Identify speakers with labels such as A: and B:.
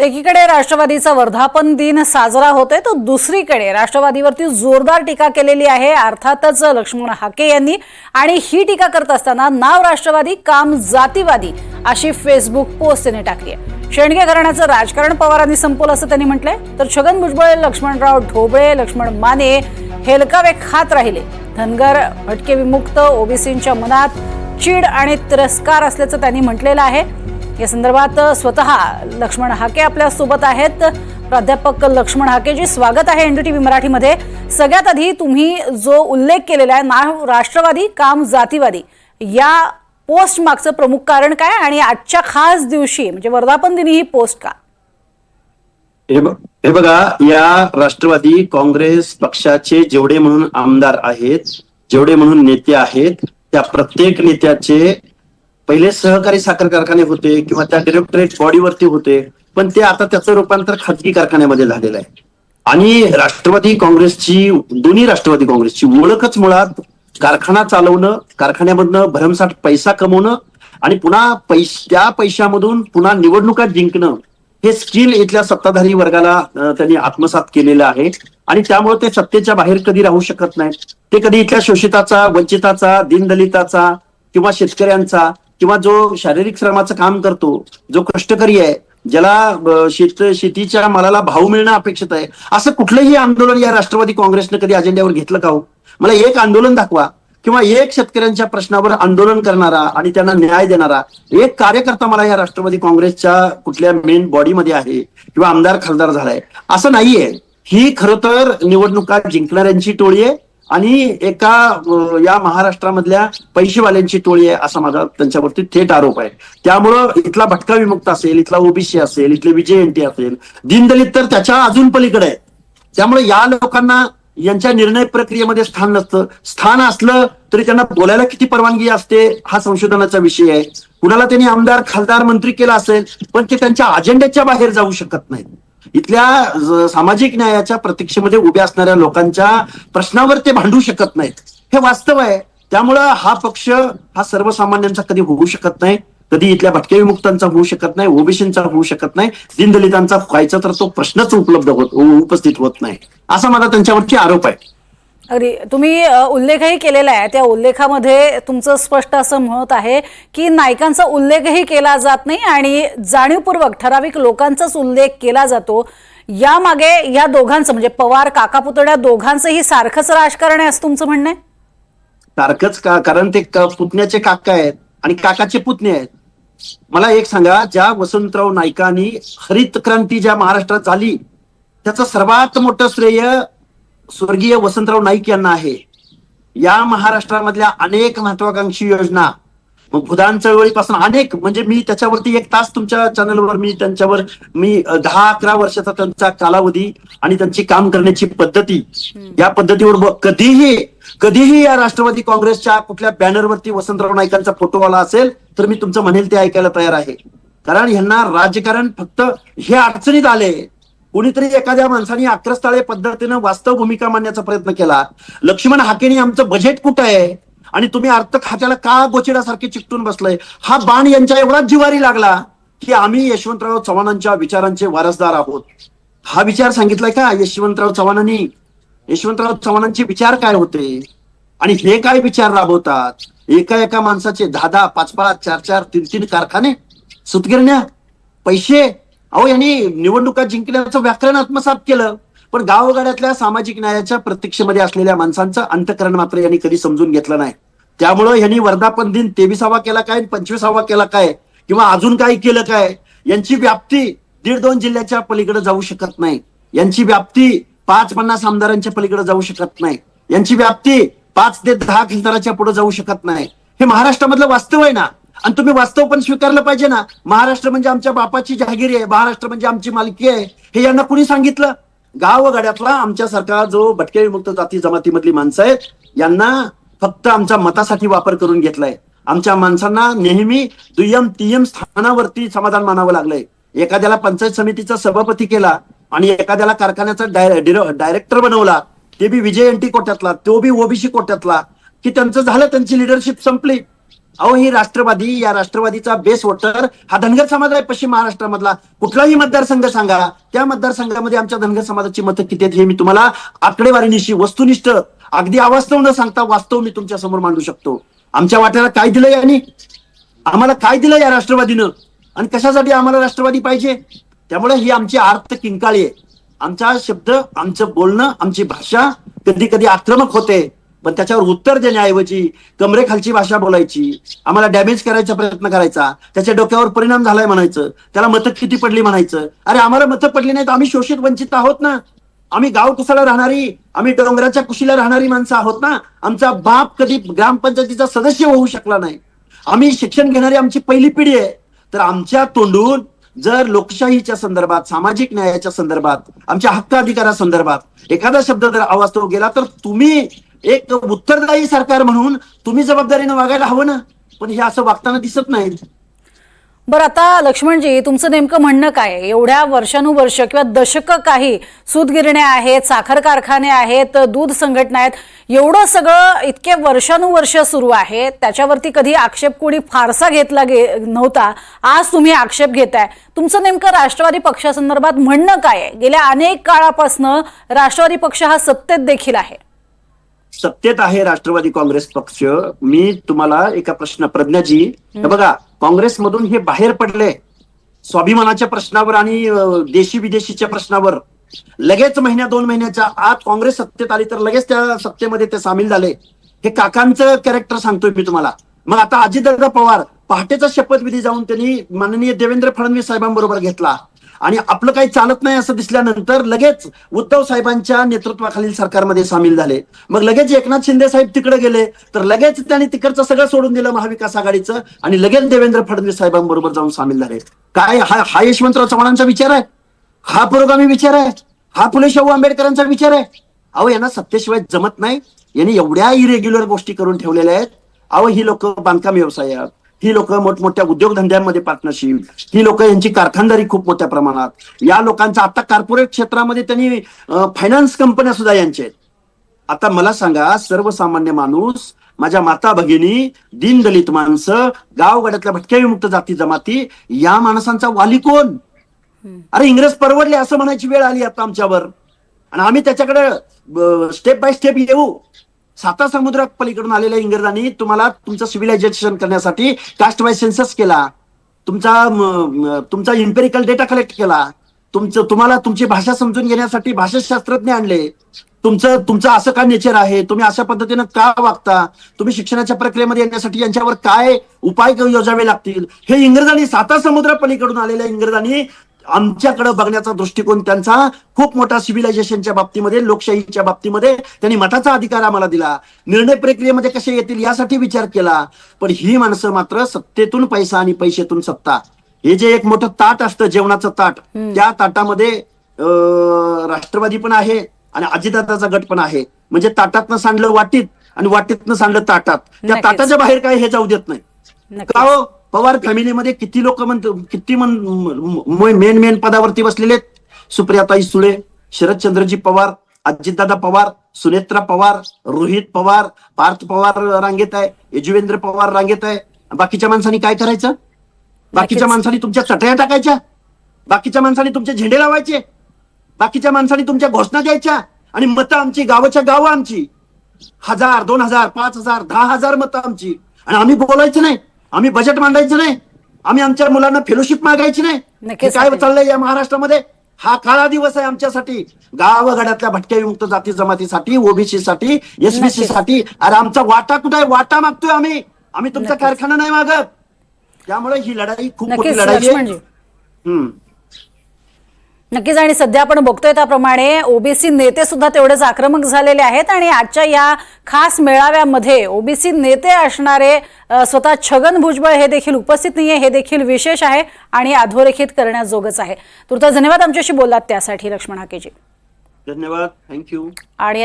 A: एकीकडे राष्ट्रवादीचा वर्धापन दिन साजरा होतोय तर दुसरीकडे राष्ट्रवादीवरती जोरदार टीका केलेली आहे. अर्थातच लक्ष्मण हाके यांनी आणि ही टीका करत असताना नाव राष्ट्रवादी काम जातीवादी अशी फेसबुक पोस्ट त्यांनी टाकली आहे. शेणगे घराण्याचं राजकारण पवारांनी संपवलं असं त्यांनी म्हटलंय. तर छगन भुजबळ लक्ष्मणराव ढोबळे लक्ष्मण माने हेलकावे खात राहिले. धनगर भटके विमुक्त ओबीसींच्या मनात चीड आणि तिरस्कार असल्याचं त्यांनी म्हटलेलं आहे. या संदर्भात स्वतः लक्ष्मण हाके आपल्यासोबत आहेत. प्राध्यापक लक्ष्मण हाकेजी स्वागत आहे एनडीटीव्ही मराठीमध्ये. सगळ्यात आधी तुम्ही जो उल्लेख केलेला आहे नाव राष्ट्रवादी काम जातीवादी या पोस्ट मागचं प्रमुख कारण काय आणि आजच्या खास दिवशी म्हणजे वर्धापन दिनी ही पोस्ट का?
B: हे हे बघा या राष्ट्रवादी काँग्रेस पक्षाचे जेवढे म्हणून आमदार आहेत जेवढे म्हणून नेते आहेत त्या प्रत्येक नेत्याचे पहिले सहकारी साखर कारखाने होते किंवा त्या डिरेक्टरेट बॉडीवरती होते पण ते आता त्याचं रूपांतर खाजगी कारखान्यामध्ये झालेलं आहे. आणि राष्ट्रवादी काँग्रेसची दोन्ही राष्ट्रवादी काँग्रेसची ओळखच मुळात कारखाना चालवणं कारखान्यामधनं भरमसाठ पैसा कमवणं आणि पुन्हा पैश त्या पैशामधून पुन्हा निवडणुका जिंकणं हे स्किल इथल्या सत्ताधारी वर्गाला त्यांनी आत्मसात केलेलं आहे. आणि त्यामुळे ते सत्तेच्या बाहेर कधी राहू शकत नाहीत. ते कधी इथल्या शोषिताचा वंचिताचा दीनदलिताचा किंवा शेतकऱ्यांचा किंवा जो शारीरिक श्रमाचं काम करतो जो कष्टकरी आहे ज्याला शेत शेतीच्या मालाला भाव मिळणं अपेक्षित आहे असं कुठलंही आंदोलन या राष्ट्रवादी काँग्रेसनं कधी अजेंड्यावर घेतलं का हो? मला एक आंदोलन दाखवा किंवा एक शेतकऱ्यांच्या प्रश्नावर आंदोलन करणारा आणि त्यांना न्याय देणारा एक कार्यकर्ता मला या राष्ट्रवादी काँग्रेसच्या कुठल्या मेन बॉडीमध्ये आहे किंवा आमदार खासदार झालाय असं नाहीये. ही खरं तर निवडणुका जिंकणाऱ्यांची टोळी आहे आणि एका या महाराष्ट्रामधल्या पैशेवाल्यांची टोळी आहे असा माझा त्यांच्यावरती थेट आरोप आहे. त्यामुळं इथला भटका विमुक्त असेल इथला ओबीसी असेल इथले विजय एनटी असेल दीनदलित तर त्याच्या अजून पलीकडे आहे. त्यामुळे या लोकांना यांच्या निर्णय प्रक्रियेमध्ये स्थान नसतं. स्थान असलं तरी त्यांना बोलायला किती परवानगी असते हा संशोधनाचा विषय आहे. कुणाला त्यांनी आमदार खासदार मंत्री केला असेल पण ते त्यांच्या अजेंड्याच्या बाहेर जाऊ शकत नाहीत. इथल्या सामाजिक न्यायाच्या प्रतीक्षेमध्ये उभ्या असणाऱ्या लोकांच्या प्रश्नावर ते भांडू शकत नाहीत. हे वास्तव आहे. त्यामुळं हा पक्ष हा सर्वसामान्यांचा कधी होऊ शकत नाही. कधी इथल्या भटके विमुक्तांचा होऊ शकत नाही ओबीसींचा होऊ शकत नाही. दीनदलितांचा व्हायचा तर तो प्रश्नच उपलब्ध होत उपस्थित होत नाही. असा माझा त्यांच्यावरची आरोप आहे.
A: अगदी. तुम्ही उल्लेखही केलेला आहे. त्या उल्लेखामध्ये तुमचं स्पष्ट असं म्हणत आहे की नायकांचा उल्लेखही केला जात नाही आणि जाणीवपूर्वक ठराविक लोकांचाच उल्लेख केला जातो. यामागे या दोघांचं म्हणजे पवार काका पुतळ्या दोघांचंही सारखंच राजकारण आहे असं तुमचं म्हणणं आहे?
B: सारखंच का? कारण ते क- पुतण्याचे काका आहेत आणि काकाचे पुतणे आहेत. मला एक सांगा ज्या वसंतराव नाईकांनी हरित क्रांती ज्या महाराष्ट्रात झाली त्याचं सर्वात मोठं श्रेय स्वर्गीय वसंतराव नाईक यांना आहे. या महाराष्ट्रामधल्या अनेक महत्वाकांक्षी योजना भूदान चळवळीपासून अनेक म्हणजे मी त्याच्यावरती एक तास तुमच्या चॅनलवर मी त्यांच्यावर मी दहा अकरा वर्षाचा त्यांचा कालावधी आणि त्यांची काम करण्याची पद्धती या पद्धतीवर कधीही कधीही या राष्ट्रवादी काँग्रेसच्या कुठल्या बॅनरवरती वसंतराव नाईकांचा फोटो आला असेल तर मी तुमचं म्हणेल ते ऐकायला तयार आहे. कारण ह्यांना राजकारण फक्त हे अडचणीत आले कुणीतरी एखाद्या माणसाने आक्रस्ताळे पद्धतीनं वास्तव भूमिका मांडण्याचा प्रयत्न केला. लक्ष्मण हाकेने आमचं बजेट कुठं आहे? आणि तुम्ही अर्थ खात्याला का गोचिडासारखे चिकटून बसलंय? हा बाण यांच्या एवढाच जिवारी लागला की आम्ही यशवंतराव चव्हाणांच्या विचारांचे वारसदार आहोत. हा विचार सांगितलाय का यशवंतराव चव्हाणांनी? यशवंतराव चव्हाणांचे विचार काय होते? आणि हे काय विचार राबवतात? एका एका माणसाचे दहा दहा पाच पाच चार चार तीन तीन कारखाने? सुतगिरण्या? पैसे? अहो यांनी निवडणुका जिंकण्याचं व्याकरण आत्मसात केलं. पण गावगाड्यातल्या सामाजिक न्यायाच्या प्रतीक्षेमध्ये असलेल्या माणसांचं अंतकरण मात्र यांनी कधी समजून घेतलं नाही. त्यामुळं यांनी वर्धापन दिन तेविसावा केला काय पंचवीसावा केला काय किंवा अजून काही केलं काय यांची व्याप्ती दीड दोन जिल्ह्याच्या पलीकडे जाऊ शकत नाही. यांची व्याप्ती पाच पन्नास आमदारांच्या पलीकडे जाऊ शकत नाही. यांची व्याप्ती पाच ते दहा खासदाराच्या पुढे जाऊ शकत नाही. हे महाराष्ट्रामधलं वास्तव आहे ना? आणि तुम्ही वास्तव पण स्वीकारलं पाहिजे ना. महाराष्ट्र म्हणजे आमच्या बापाची जहागिरी आहे महाराष्ट्र म्हणजे आमची मालकी आहे. हे यांना कुणी सांगितलं? गावगाड्यातला आमच्यासारखा जो भटके विमुक्त जाती जमातीमधली माणसं आहेत. यांना फक्त आमच्या मतासाठी वापर करून घेतलाय. आमच्या माणसांना नेहमी दुय्यम तियम स्थानावरती समाधान मानावं लागलंय. एखाद्याला पंचायत समितीचा सभापती केला आणि एखाद्याला कारखान्याचा डायरेक्टर बनवला ते बी विजय एनटी कोट्यातला तो बी ओबीसी कोट्यातला की त्यांचं झालं त्यांची लिडरशिप संपली. अहो ही राष्ट्रवादी या राष्ट्रवादीचा बेस वोटर हा धनगर समाज आहे पश्चिम महाराष्ट्रामधला. कुठलाही मतदारसंघ सांगा. त्या मतदारसंघामध्ये आमच्या धनगर समाजाची मतं किती आहेत हे मी तुम्हाला आकडेवारीनिशी वस्तुनिष्ठ अगदी अवास्तव न सांगता वास्तव मी तुमच्यासमोर मांडू शकतो. आमच्या वाट्याला काय दिलं यांनी? आम्हाला काय दिलं या राष्ट्रवादीनं? आणि कशासाठी आम्हाला राष्ट्रवादी पाहिजे? त्यामुळे ही आमची आर्थ किंकाळी आहे. आमचा शब्द आमचं बोलणं आमची भाषा कधी कधी आक्रमक होते. पण त्याच्यावर उत्तर देण्याऐवजी कमरेखालची भाषा बोलायची आम्हाला डॅमेज करायचा प्रयत्न करायचा त्याच्या डोक्यावर परिणाम झालाय म्हणायचं त्याला मतं किती पडली म्हणायचं अरे आम्हाला मतं पडली नाही तर आम्ही शोषित वंचित आहोत ना? आम्ही गाव कुसाला राहणारी आम्ही डोंगराच्या कुशीला राहणारी माणसं आहोत ना? आमचा बाप कधी ग्रामपंचायतीचा सदस्य होऊ शकला नाही. आम्ही शिक्षण घेणारी आमची पहिली पिढी आहे. तर आमच्या तोंडून जर लोकशाहीच्या संदर्भात सामाजिक न्यायाच्या संदर्भात आमच्या हक्क अधिकारासंदर्भात एखादा शब्द जर आवाज तो गेला तर तुम्ही एक उत्तरदायी सरकार म्हणून तुम्ही जबाबदारीनं वागायला हवं ना. पण हे असं वागताना दिसत नाही
A: बरं आता लक्ष्मणजी तुमचं नेमकं म्हणणं काय? आहे? एवढ्या वर्षानुवर्ष किंवा दशक काही सूतगिरण्या आहेत साखर कारखाने आहेत दूध संघटना आहेत एवढं सगळं इतके वर्षानुवर्ष सुरू आहे. त्याच्यावरती कधी आक्षेप कोणी फारसा घेतला गे नव्हता. आज तुम्ही आक्षेप घेताय. तुमचं नेमकं राष्ट्रवादी पक्षासंदर्भात म्हणणं काय आहे? गेल्या अनेक काळापासनं राष्ट्रवादी पक्ष हा सत्तेत देखील आहे.
B: सत्तेत आहे राष्ट्रवादी काँग्रेस पक्ष. मी तुम्हाला एका प्रश्न प्रज्ञाजी हे बघा काँग्रेसमधून हे बाहेर पडले. स्वाभिमानाच्या प्रश्नावर आणि देशी विदेशीच्या प्रश्नावर. लगेच महिन्या दोन महिन्याच्या आत काँग्रेस सत्तेत आली तर लगेच त्या सत्तेमध्ये ते सामील झाले. हे काकांचं कॅरेक्टर सांगतोय मी तुम्हाला. मग आता अजितदादा पवार पहाटेचा शपथविधी जाऊन त्यांनी माननीय देवेंद्र फडणवीस साहेबांबरोबर घेतला. आणि आपलं काही चालत नाही असं दिसल्यानंतर लगेच उद्धव साहेबांच्या नेतृत्वाखालील सरकारमध्ये सामील झाले. मग लगेच एकनाथ शिंदे साहेब तिकडे गेले तर लगेच त्यांनी तिकडचं सगळं सोडून दिलं महाविकास आघाडीचं आणि लगेच देवेंद्र फडणवीस साहेबांबरोबर जाऊन सामील झाले. काय हा हा यशवंतराव चव्हाणांचा विचार आहे? हा पुरोगामी विचार आहे? हा फुले शाहू आंबेडकरांचा विचार आहे? अहो यांना सत्तेशिवाय जमत नाही. यांनी एवढ्या इरेग्युलर गोष्टी करून ठेवलेल्या आहेत. अहो ही लोक बांधकाम व्यवसायात ही लोक मोठमोठ्या उद्योगधंद्यांमध्ये पार्टनरशिप ही लोक यांची कारखानदारी खूप मोठ्या प्रमाणात. या लोकांचा आता कॉर्पोरेट क्षेत्रामध्ये त्यांनी फायनान्स कंपन्या सुद्धा यांच्या आहेत. आता मला सांगा सर्वसामान्य माणूस माझ्या माता भगिनी दीनदलित माणसं गावगाड्यातल्या भटक्या विमुक्त जाती जमाती या माणसांचा वाली कोण? अरे इंग्रज परवडले असं म्हणायची वेळ आली आता आमच्यावर. आणि आम्ही त्याच्याकडे स्टेप बाय स्टेप येऊ. साता समुद्रा पलीकडून आलेल्या इंग्रजांनी तुम्हाला तुमचं सिव्हिलायझेशन करण्यासाठी कास्ट वाय सेन्सस केला. तुमचा तुमचा इम्पेरिकल डेटा कलेक्ट केला. तुमचं तुम्हाला तुमची भाषा समजून घेण्यासाठी भाषाशास्त्रज्ञ आणले. तुमचं तुमचं असं का नेचर आहे? तुम्ही अशा पद्धतीनं का वागता? तुम्ही शिक्षणाच्या प्रक्रियेमध्ये येण्यासाठी यांच्यावर काय उपाय योजावे लागतील? हे इंग्रजांनी साता समुद्रा पलीकडून आलेल्या इंग्रजांनी आमच्याकडे बघण्याचा दृष्टिकोन त्यांचा खूप मोठा सिव्हिलायझेशनच्या बाबतीमध्ये लोकशाहीच्या बाबतीमध्ये त्यांनी मताचा अधिकार आम्हाला दिला. निर्णय प्रक्रियेमध्ये कसे येतील यासाठी विचार केला. पण ही माणसं मात्र सत्तेतून पैसा आणि पैशातून सत्ता. हे जे एक मोठं ताट असतं जेवणाचं ताट त्या ताटामध्ये राष्ट्रवादी पण आहे आणि अजितदादाचा गट पण आहे. म्हणजे ताटातनं सांडलं वाटीत आणि वाटीतनं सांडलं ताटात. त्या. ताटाच्या बाहेर काय हे जाऊ देत नाही. का हो? पवार फॅमिलीमध्ये किती लोक म्हणतो किती मेन मेन पदावरती बसलेले आहेत? सुप्रियाताई सुळे शरदचंद्रजी पवार अजितदादा पवार सुनेत्रा पवार रोहित पवार पार्थ पवार रांगेत आहे यजुवेंद्र पवार रांगेत आहे. बाकीच्या माणसांनी काय करायचं? बाकीच्या. माणसांनी तुमच्या चटया टाकायच्या? बाकीच्या माणसांनी तुमचे झेंडे लावायचे? बाकीच्या माणसांनी तुमच्या घोषणा द्यायच्या? आणि मतं आमची गावाच्या गावं आमची. हजार दोन हजार पाच हजार दहा हजार मतं आमची. आणि आम्ही बोलायचं नाही. आम्ही बजेट मांडायचं नाही. आम्ही आमच्या मुलांना फेलोशिप मागायची नाही. काय. चाललंय या महाराष्ट्रामध्ये? हा काळा दिवस आहे आमच्यासाठी. गावगाड्यातल्या भटक्या विमुक्त जाती जमातीसाठी ओबीसी साठी एसबीसी. साठी अरे आमचा वाटा कुठे आहे? वाटा मागतोय आम्ही. आम्ही तुमचा. कारखाना नाही मागत. त्यामुळे ही लढाई खूप मोठी लढाई आहे.
A: नक्कीच आणि सध्या आपण बघतोय त्याप्रमाणे ओबीसी नेते सुद्धा तेवढेच आक्रमक झालेले आहेत आणि आजच्या या खास मेळाव्यामध्ये ओबीसी नेते असणारे स्वतः छगन भुजबळ हे देखील उपस्थित नाहीये हे देखील विशेष आहे आणि अधोरेखित करण्याजोगच आहे. तुर्ता धन्यवाद आमच्याशी बोललात त्यासाठी लक्ष्मण हाकेजी.
B: धन्यवाद थँक्यू.
A: आणि